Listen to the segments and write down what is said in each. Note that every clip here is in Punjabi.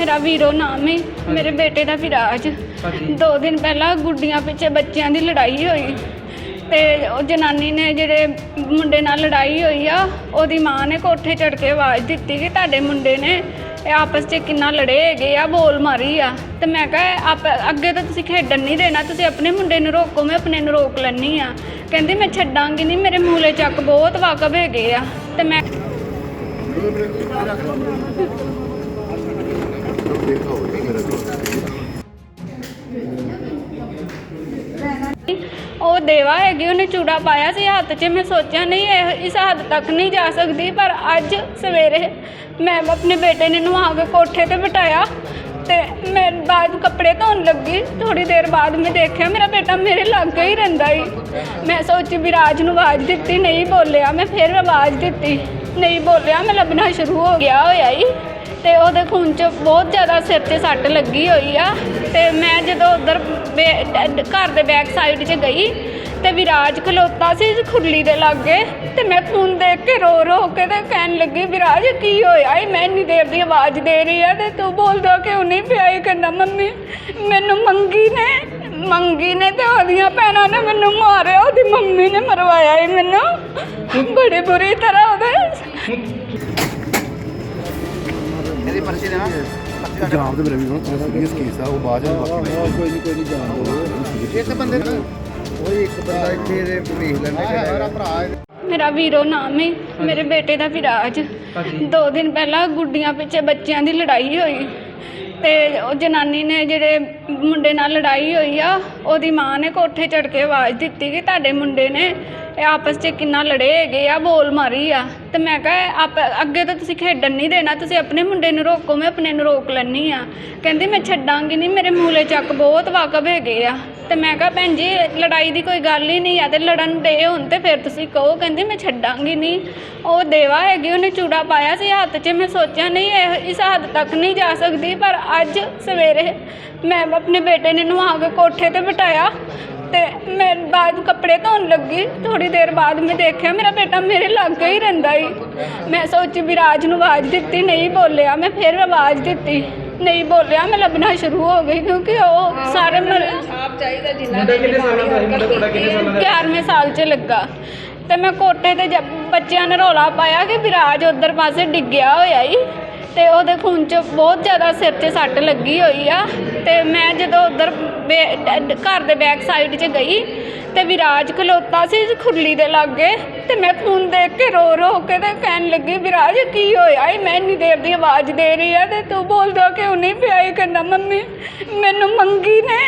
ਮੇਰਾ ਵੀਰੋ ਨਾਮ ਹੈ ਮੇਰੇ ਬੇਟੇ ਦਾ ਵਿਰਾਜ। ਹਾਂਜੀ। ਦੋ ਦਿਨ ਪਹਿਲਾਂ ਗੁੱਡੀਆਂ ਪਿੱਛੇ ਬੱਚਿਆਂ ਦੀ ਲੜਾਈ ਹੋਈ। ਤੇ ਉਹ ਜਨਾਨੀ ਨੇ ਜਿਹੜੇ ਮੁੰਡੇ ਨਾਲ ਲੜਾਈ ਹੋਈ ਆ ਉਹਦੀ ਮਾਂ ਨੇ ਕੋਠੇ ਚੜ ਕੇ ਆਵਾਜ਼ ਦਿੱਤੀ ਕਿ ਤੁਹਾਡੇ ਮੁੰਡੇ ਨੇ ਇਹ ਆਪਸ 'ਚ ਕਿੰਨਾ ਲੜੇ ਹੈਗੇ ਆ ਬੋਲ ਮਾਰੀ ਆ। ਤੇ ਮੈਂ ਕਿਹਾ ਆਪ ਅੱਗੇ ਤਾਂ ਤੁਸੀਂ ਖੇਡਣ ਨਹੀਂ ਦੇਣਾ ਤੁਸੀਂ ਆਪਣੇ ਮੁੰਡੇ ਨੂੰ ਰੋਕੋ ਮੈਂ ਆਪਣੇ ਨੂੰ ਰੋਕ ਲੈਣੀ ਆ। ਕਹਿੰਦੀ ਮੈਂ ਛੱਡਾਂਗੀ ਨਹੀਂ ਮੇਰੇ ਮੂਲੇ ਚੱਕ ਬਹੁਤ ਵਾਕਬ ਹੈਗੇ ਆ। ਤੇ ਮੈਂ ਉਹ ਦੇਵਾ ਹੈਗੀ, ਉਹਨੇ ਚੂੜਾ ਪਾਇਆ ਸੀ ਹੱਥ 'ਚ, ਮੈਂ ਸੋਚਿਆ ਨਹੀਂ ਇਹ ਇਸ ਹੱਦ ਤੱਕ ਨਹੀਂ ਜਾ ਸਕਦੀ, ਪਰ ਅੱਜ ਸਵੇਰੇ ਮੈਂ ਆਪਣੇ ਬੇਟੇ ਨੇ ਨਵਾ ਕੇ ਕੋਠੇ ਤੇ ਬਿਠਾਇਆ ਤੇ ਮੈਂ ਬਾਅਦ ਕੱਪੜੇ ਧੋਣ ਲੱਗੀ। ਥੋੜੀ ਦੇਰ ਬਾਅਦ ਮੈਂ ਦੇਖਿਆ, ਮੇਰਾ ਬੇਟਾ ਮੇਰੇ ਲਾਗੇ ਹੀ ਰਹਿੰਦਾ ਹੀ ਮੈਂ ਸੋਚੀ ਵਿਰਾਜ ਨੂੰ ਆਵਾਜ਼ ਦਿੱਤੀ, ਨਹੀਂ ਬੋਲਿਆ। ਮੈਂ ਫਿਰ ਆਵਾਜ਼ ਦਿੱਤੀ, ਨਹੀਂ ਬੋਲਿਆ, ਮੈਂ ਲੱਭਣਾ ਸ਼ੁਰੂ ਹੋ ਗਿਆ ਹੋਇਆ ਹੀ ਤੇ ਉਹਦੇ ਖੂਨ 'ਚ ਬਹੁਤ ਜ਼ਿਆਦਾ ਸਿਰ 'ਤੇ ਸੱਟ ਲੱਗੀ ਹੋਈ ਆ। ਤੇ ਮੈਂ ਜਦੋਂ ਉਧਰ ਘਰ ਦੇ ਬੈਕ ਸਾਈਡ 'ਚ ਗਈ ਤੇ ਵਿਰਾਜ ਖਲੋਤਾ ਸੀ ਖੁਰਲੀ ਦੇ ਲਾਗੇ ਤੇ ਮੈਂ ਖੂਨ ਦੇਖ ਕੇ ਰੋ ਰੋ ਕੇ ਤੇ ਕਹਿਣ ਲੱਗੀ, ਵਿਰਾਜ, ਕੀ ਹੋਇਆ ਏ? ਮੈਂ ਇੰਨੀ ਦੇਰ ਦੀ ਆਵਾਜ਼ ਦੇ ਰਹੀ ਆ ਤੇ ਤੂੰ ਬੋਲਦਾ ਕਿਉਂ ਨਹੀਂ ਪਿਆ ਇਹ ਕਹਿੰਦਾ, ਮੰਮੀ, ਮੈਨੂੰ ਮੰਗੀ ਨੇ ਮੰਗੀ ਨੇ ਤੇ ਉਹਦੀਆਂ ਭੈਣਾਂ ਨੇ ਮੈਨੂੰ ਮਾਰਿਆ, ਉਹਦੀ ਮੰਮੀ ਨੇ ਮਰਵਾਇਆ ਏ ਮੈਨੂੰ। ਬੜੀ ਬੁਰੀ ਤਰ੍ਹਾਂ ਉਹਦੇ ਇਹਦੀ ਪਰਚੀ ਦੇਣਾ? ਪੰਜਾਬ ਦੇ ਮੇਰੇ ਵੀ ਹੁਣ ਥੋੜਾ ਸੀਰੀਅਸ ਕੇਸ ਆ ਉਹ ਬਾਅਦ ਚ ਬਾਕੀ ਕੋਈ ਨਹੀਂ ਕੋਈ ਨਹੀਂ ਜਾਣ ਇੱਕ ਬੰਦੇ ਨੂੰ ਉਹ ਇੱਕ ਬੰਦਾ ਇੱਥੇ ਇਹਦੇ ਵੇਖ ਲੈਂਦਾ ਕਿ ਮੇਰਾ ਭਰਾ ਮੇਰਾ ਵੀਰੋ ਨਾਮ ਹੈ ਮੇਰੇ ਬੇਟੇ ਦਾ ਵਿਰਾਜ ਦੋ ਦਿਨ ਪਹਿਲਾਂ ਗੁੱਡੀਆਂ ਪਿੱਛੇ ਬੱਚਿਆਂ ਦੀ ਲੜਾਈ ਹੋਈ। ਤੇ ਉਹ ਜਨਾਨੀ ਨੇ ਜਿਹੜੇ ਮੁੰਡੇ ਨਾਲ ਲੜਾਈ ਹੋਈ ਆ ਉਹਦੀ ਮਾਂ ਨੇ ਕੋਠੇ ਚੜ ਕੇ ਆਵਾਜ਼ ਦਿੱਤੀ ਕਿ ਤੁਹਾਡੇ ਮੁੰਡੇ ਨੇ ਇਹ ਆਪਸ 'ਚ ਕਿੰਨਾ ਲੜੇ ਹੈਗੇ ਆ, ਬੋਲ ਮਾਰੀ ਆ। ਤੇ ਮੈਂ ਕਿਹਾ, ਆਪ, ਅੱਗੇ ਤਾਂ ਤੁਸੀਂ ਖੇਡਣ ਨਹੀਂ ਦੇਣਾ, ਤੁਸੀਂ ਆਪਣੇ ਮੁੰਡੇ ਨੂੰ ਰੋਕੋ, ਮੈਂ ਆਪਣੇ ਨੂੰ ਰੋਕ ਲੈਣੀ ਆ। ਕਹਿੰਦੀ, ਮੈਂ ਛੱਡਾਂਗੀ ਨਹੀਂ, ਮੇਰੇ ਮੂਲੇ ਚੱਕ ਬਹੁਤ ਵਾਕਬ ਹੈਗੇ ਆ। ਤੇ ਮੈਂ ਕਿਹਾ, ਭੈਣ ਜੀ, ਲੜਾਈ ਦੀ ਕੋਈ ਗੱਲ ਹੀ ਨਹੀਂ ਆ, ਤੇ ਲੜਨ ਦੇ ਹੁਣ ਤੇ ਫਿਰ ਤੁਸੀਂ ਕਹੋ। ਕਹਿੰਦੀ, ਮੈਂ ਛੱਡਾਂਗੀ ਨਹੀਂ। ਉਹ ਦੇਵਾ ਹੈਗੀ, ਉਹਨੇ ਚੂੜਾ ਪਾਇਆ ਸੀ ਹੱਥ 'ਚ, ਮੈਂ ਸੋਚਿਆ, ਨਹੀਂ, ਇਹ ਇਸ ਹੱਦ ਤੱਕ ਨਹੀਂ ਜਾ ਸਕਦੀ, ਪਰ ਅੱਜ ਸਵੇਰੇ ਮੈਂ ਆਪਣੇ ਬੇਟੇ ਨੇ ਨਵਾ ਕੇ ਕੋਠੇ ਤੇ ਬਿਠਾਇਆ ਤੇ ਮੈਂ ਬਾਅਦ ਕੱਪੜੇ ਧੋਣ ਲੱਗੀ। ਥੋੜੀ ਦੇਰ ਬਾਅਦ ਮੈਂ ਦੇਖਿਆ ਮੇਰਾ ਬੇਟਾ ਮੇਰੇ ਲਾਗੇ ਹੀ ਰਹਿੰਦਾ ਹੀ ਮੈਂ ਸੋਚੀ ਵਿਰਾਜ ਨੂੰ ਆਵਾਜ਼ ਦਿੱਤੀ ਨਹੀਂ ਬੋਲਿਆ। ਮੈਂ ਫਿਰ ਆਵਾਜ਼ ਦਿੱਤੀ ਨਹੀਂ ਬੋਲਿਆ। ਮੈਂ ਲੱਭਣਾ ਸ਼ੁਰੂ ਹੋ ਗਈ ਕਿਉਂਕਿ ਉਹ ਸਾਰੇ ਮਰ ਮੁੰਡਾ ਕਿੰਨੇ ਸਾਲਾਂ ਦਾ ਹੈ ਮੁੰਡਾ ਤੁਹਾਡਾ ਕਿੰਨੇ ਸਾਲਾਂ ਦਾ ਹੈ 11ਵੇਂ ਸਾਲ 'ਚ ਲੱਗਾ। ਤੇ ਮੈਂ ਕੋਟੇ ਤੇ ਜਦ ਬੱਚਿਆਂ ਨੇ ਰੌਲਾ ਪਾਇਆ ਕਿ ਵਿਰਾਜ ਉਧਰ ਪਾਸੇ ਡਿੱਗਿਆ ਹੋਇਆ ਈ। ਤੇ ਉਹਦੇ ਖੂਨ 'ਚ ਬਹੁਤ ਜ਼ਿਆਦਾ ਸਿਰ 'ਤੇ ਸੱਟ ਲੱਗੀ ਹੋਈ ਆ। ਤੇ ਮੈਂ ਜਦੋਂ ਉਧਰ ਘਰ ਦੇ ਬੈਕ ਸਾਈਡ 'ਚ ਗਈ ਤੇ ਵਿਰਾਜ ਖਲੋਤਾ ਸੀ ਖੁਰਲੀ ਦੇ ਲਾਗੇ ਤੇ ਮੈਂ ਖੂਨ ਦੇਖ ਕੇ ਰੋ ਰੋ ਕੇ ਤੇ ਕਹਿਣ ਲੱਗੀ, ਵਿਰਾਜ, ਕੀ ਹੋਇਆ? ਈ ਮੈਂ ਇੰਨੀ ਦੇਰ ਦੀ ਆਵਾਜ਼ ਦੇ ਰਹੀ ਆ ਤੇ ਤੂੰ ਬੋਲਦਾ ਕਿਉਂ ਨਹੀਂ? ਪਿਆ ਇਹ ਕਹਿੰਦਾ, ਮੰਮੀ, ਮੈਨੂੰ ਮੰਗੀ ਨੇ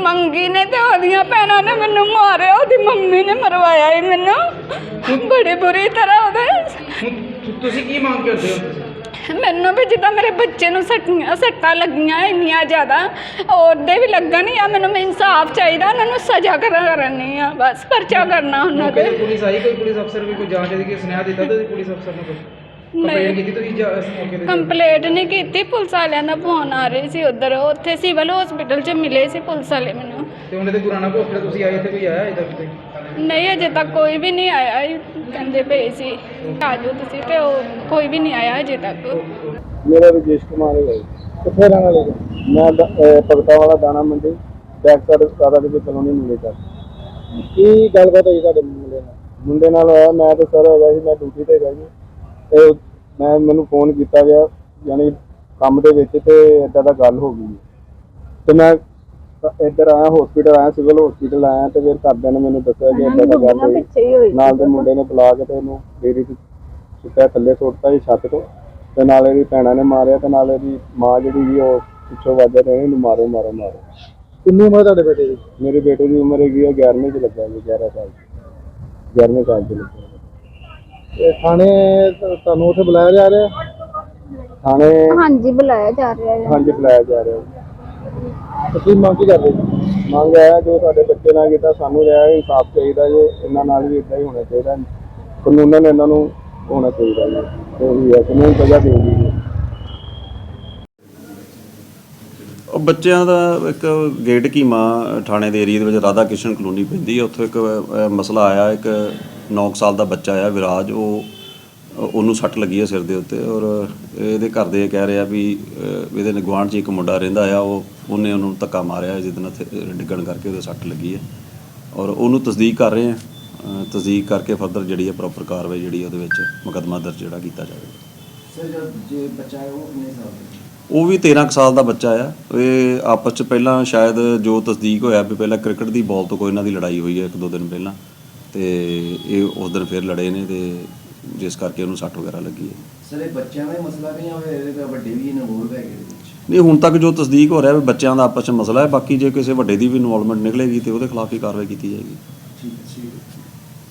ਮੰਗੀ ਨੇ ਤੇ ਉਹਦੀਆਂ ਭੈਣਾਂ ਨੇ ਮੈਨੂੰ ਮਾਰਿਆ, ਉਹਦੀ ਮੰਮੀ ਨੇ ਮਰਵਾਇਆ ਏ ਮੈਨੂੰ। ਬੜੀ ਬੁਰੀ ਤਰ੍ਹਾਂ ਉਹਦੇ ਹੁਣ ਤੁ- ਤੁਸੀਂ ਕੀ ਮੰਗ ਕਰਦੇ ਹੋ? ਮੈਨੂੰ ਵੀ ਜਿੱਦਾਂ ਮੇਰੇ ਬੱਚੇ ਨੂੰ ਸੱਟੀਆਂ ਸੱਟਾਂ ਲੱਗੀਆਂ ਇੰਨੀਆਂ ਜ਼ਿਆਦਾ ਉਹਦੇ ਵੀ ਲੱਗਣ ਆ ਮੈਨੂੰ ਇਨਸਾਫ ਚਾਹੀਦਾ ਉਹਨਾਂ ਨੂੰ ਸਜ਼ਾ ਕਰਾ ਕਰਨੀ ਆ ਬਸ ਪਰਚਾ ਕਰਨਾ ਉਹਨਾਂ ਤੇ ਪੁਲਿਸ ਆਈ ਕੋਈ ਪੁਲਿਸ ਅਫਸਰ ਵੀ ਕੋਈ ਜਾਂਚ ਦੀ ਕੋਈ ਸੁਨੇਹਾ ਦਿੱਤਾ ਤੁਸੀਂ ਪੁਲਿਸ ਅਫਸਰ ਨੂੰ ਕੋਈ? ਕੰਪਲੇਂਟ ਕੀਤੀ ਤੁਸੀਂ ਜਾ- ਇਸ ਮੌਕੇ ਤੇ ਕੰਪਲੇਂਟ ਨਹੀਂ ਕੀਤੀ ਪੁਲਿਸ ਵਾਲਿਆਂ ਦਾ ਫੋਨ ਆ ਰਹੀ ਸੀ ਉਧਰ। ਉੱਥੇ ਸਿਵਲ ਹਸਪੀਟਲ 'ਚ ਮਿਲੇ ਸੀ ਪੁਲਿਸ ਵਾਲੇ ਮੈਨੂੰ। ਤੇ ਉਹਨੇ ਤੇ ਗੁਰਾਣਾ ਹਸਪੀਟਲ ਤੁਸੀਂ ਆਏ ਇੱਥੇ ਕੋਈ ਆਇਆ ਇੱਧਰ ਕਿਤੇ? ਨਹੀਂ ਅਜੇ ਤੱਕ ਕੋਈ ਵੀ ਨਹੀਂ ਆਇਆ ਇਹ ਕਹਿੰਦੇ ਪਏ ਸੀ। ਆ ਜਾਓ ਤੁਸੀਂ ਤੇ ਉਹ ਕੋਈ ਵੀ ਨਹੀਂ ਆਇਆ ਅਜੇ ਤੱਕ। ਮੇਰਾ ਰਜੇਸ਼ ਕੁਮਾਰ ਹੈ। ਜੀ। ਕਿੱਥੇ ਰਹਿਣ ਵਾਲੇ ਜੀ? ਮੈਂ ਦ- ਅਹ ਭਗਤਾ ਵਾਲਾ ਦਾਣਾ ਮੰਡੀ ਬੈਕ ਸਾਈਡ ਸਾਰਾ ਦੇ ਕਲੋਨੀ ਮਿਲੇ ਕਰ ਕੀ ਗੱਲਬਾਤ ਹੋਈ ਤੁਹਾਡੇ ਮੁੰਡੇ ਨਾਲ? ਮੁੰਡੇ ਨਾਲ ਹੋਇਆ ਮੈਂ ਤਾਂ ਸਰ ਹੈਗਾ ਸੀ ਮੈਂ ਡਿਊਟੀ ਤੇ ਹੈਗਾ ਜੀ ਤੇ ਮੈਂ ਮੈਨੂੰ ਫੋਨ ਕੀਤਾ ਗਿਆ ਯਾਨੀ ਕੰਮ ਦੇ ਵਿੱਚ ਤੇ ਇਦਾਂ ਦਾ ਗੱਲ ਹੋ ਗਈ। ਤੇ ਮੈਂ ਇੱਧਰ ਆਇਆ ਹਸਪੀਟਲ ਆਇਆ ਸਿਵਲ ਹਸਪੀਟਲ ਆਇਆ ਤੇ ਫਿਰ ਘਰਦਿਆਂ ਨੇ ਮੈਨੂੰ ਦੱਸਿਆ ਕਿ ਇਦਾਂ ਦਾ ਗੱਲ ਹੋਈ। ਨਾਲ ਦੇ ਮੁੰਡੇ ਨੇ ਬੁਲਾ ਕੇ ਤੇ ਉਹਨੂੰ ਡੇਰੀ ਤੇ ਸੁੱਟਿਆ ਥੱਲੇ ਸੁੱਟਤਾ ਜੀ ਛੱਤ ਤੋਂ। ਤੇ ਨਾਲ ਇਹਦੀ ਭੈਣਾਂ ਨੇ ਮਾਰਿਆ ਤੇ ਨਾਲ ਇਹਦੀ ਮਾਂ ਜਿਹੜੀ ਸੀ ਉਹ ਪਿੱਛੋਂ ਵਾਜਾ ਤੇ ਇਹਨੂੰ ਮਾਰੋ ਮਾਰੋ ਮਾਰੋ। ਕਿੰਨੀ ਉਮਰ ਤੁਹਾਡੇ ਬੇਟੇ ਦੀ? ਮੇਰੇ ਬੇਟੇ ਦੀ ਉਮਰ ਹੈਗੀ ਹੈ 11ਵੀਂ ਚ ਲੱਗਾ ਜੀ 11 ਸਾਲ 11ਵੇਂ ਸਾਲ ਚ ਲੱਗਾ। ਤੇ ਥਾਣੇ ਤੁਹਾਨੂੰ ਉੱਥੇ ਬੁਲਾਇਆ ਜਾ ਰਿਹਾ? ਥਾਣੇ? ਹਾਂਜੀ ਬੁਲਾਇਆ ਜਾ ਰਿਹਾ ਹੈ। ਹਾਂਜੀ ਬੁਲਾਇਆ ਜਾ ਰਿਹਾ ਤੁਸੀਂ ਮੰਗ ਕੀ ਕਰਦੇ ਜੀ? ਮੰਗ ਹੈ ਜੋ ਸਾਡੇ ਬੱਚੇ ਨਾਲ ਕੀਤਾ ਸਾਨੂੰ ਰਿਹਾ ਇਨਸਾਫ ਚਾਹੀਦਾ ਜੀ ਇਹਨਾਂ ਨਾਲ ਵੀ ਇਦਾਂ ਹੀ ਹੋਣਾ ਚਾਹੀਦਾ ਕਾਨੂੰਨ ਇਹਨਾਂ ਨੂੰ ਹੋਣਾ ਚਾਹੀਦਾ ਜੀ। ਤੇ ਉਹੀ ਹੈ ਕਾਨੂੰਨ ਸਜ਼ਾ ਦੇਊਗੀ ਜੀ। ਉਹ ਬੱਚਿਆਂ ਦਾ ਇੱਕ ਗੇਟ ਕੀਮਾ ਥਾਣੇ ਦੇ ਏਰੀਆ ਦੇ ਵਿੱਚ ਰਾਧਾ ਕਿਸ਼ਨ ਕਲੋਨੀ ਪੈਂਦੀ ਹੈ। ਉੱਥੇ ਇੱਕ ਅਹ, ਮਸਲਾ ਆਇਆ ਇੱਕ 9 ਸਾਲ ਦਾ ਬੱਚਾ ਆ ਵਿਰਾਜ ਉਹ ਉਹਨੂੰ ਸੱਟ ਲੱਗੀ ਹੈ ਸਿਰ ਦੇ ਉੱਤੇ ਔਰ ਇਹਦੇ ਘਰ ਦੇ ਕਹਿ ਰਿਹਾ ਵੀ ਇਹਦੇ ਗੁਆਂਢ 'ਚ ਇੱਕ ਮੁੰਡਾ ਰਹਿੰਦਾ ਆ ਉਹ ਉਹਨੇ ਉਹਨੂੰ ਧੱਕਾ ਮਾਰਿਆ ਜਿਹਦੇ ਨਾਲ ਡਿੱਗਣ ਕਰਕੇ ਉਹਦੇ ਸੱਟ ਲੱਗੀ ਹੈ ਔਰ ਉਹਨੂੰ ਤਸਦੀਕ ਕਰ ਰਹੇ ਆ ਤਸਦੀਕ ਕਰਕੇ ਫਰਦਰ ਜਿਹੜੀ ਹੈ ਪ੍ਰੋਪਰ ਕਾਰਵਾਈ ਜਿਹੜੀ ਉਹਦੇ ਵਿੱਚ ਮੁਕੱਦਮਾ ਦਰਜ ਜਿਹੜਾ ਕੀਤਾ ਜਾਵੇਗਾ ਸਰ ਜੋ ਬੱਚਾ ਹੈ ਉਹ ਕਿੰਨੇ ਸਾਲ ਦਾ? ਉਹ ਵੀ 13 ਕੁ ਸਾਲ ਦਾ ਬੱਚਾ ਆ ਇਹ ਆਪਸ ਚ ਪਹਿਲਾਂ ਸ਼ਾਇਦ ਜੋ ਤਸਦੀਕ ਹੋਇਆ ਵੀ ਪਹਿਲਾਂ ਕ੍ਰਿਕਟ ਦੀ ਬਾਲ ਤੋਂ ਕੋਈ ਇਹਨਾਂ ਦੀ ਲੜਾਈ ਹੋਈ ਹੈ ਇੱਕ ਦੋ ਦਿਨ ਪਹਿਲਾਂ ਤੇ ਇਹ ਉਸ ਦਿਨ ਫਿਰ ਲੜੇ ਨੇ ਤੇ ਜਿਸ ਕਰਕੇ ਉਹਨੂੰ ਸੱਟ ਵਗੈਰਾ ਲੱਗੀ ਹੈ। ਸਰ ਇਹ ਬੱਚਿਆਂ ਦਾ ਹੀ ਮਸਲਾ ਨਹੀਂ ਹੋਇਆ ਇਹਦੇ ਤਾਂ ਵੱਡੇ ਵੀ ਇਨਵੋਲਵ ਹੈਗੇ ਇਹਦੇ ਵਿੱਚ। ਨਹੀਂ ਹੁਣ ਤੱਕ ਜੋ ਤਸਦੀਕ ਹੋ ਰਿਹਾ ਵੀ ਬੱਚਿਆਂ ਦਾ ਆਪਸ ਚ ਮਸਲਾ ਹੈ ਬਾਕੀ ਜੇ ਕਿਸੇ ਵੱਡੇ ਦੀ ਵੀ ਇਨਵੋਲਵਮੈਂਟ ਨਿਕਲੇਗੀ ਤੇ ਉਹਦੇ ਖਿਲਾਫ ਹੀ ਕਾਰਵਾਈ ਕੀਤੀ ਜਾਏਗੀ।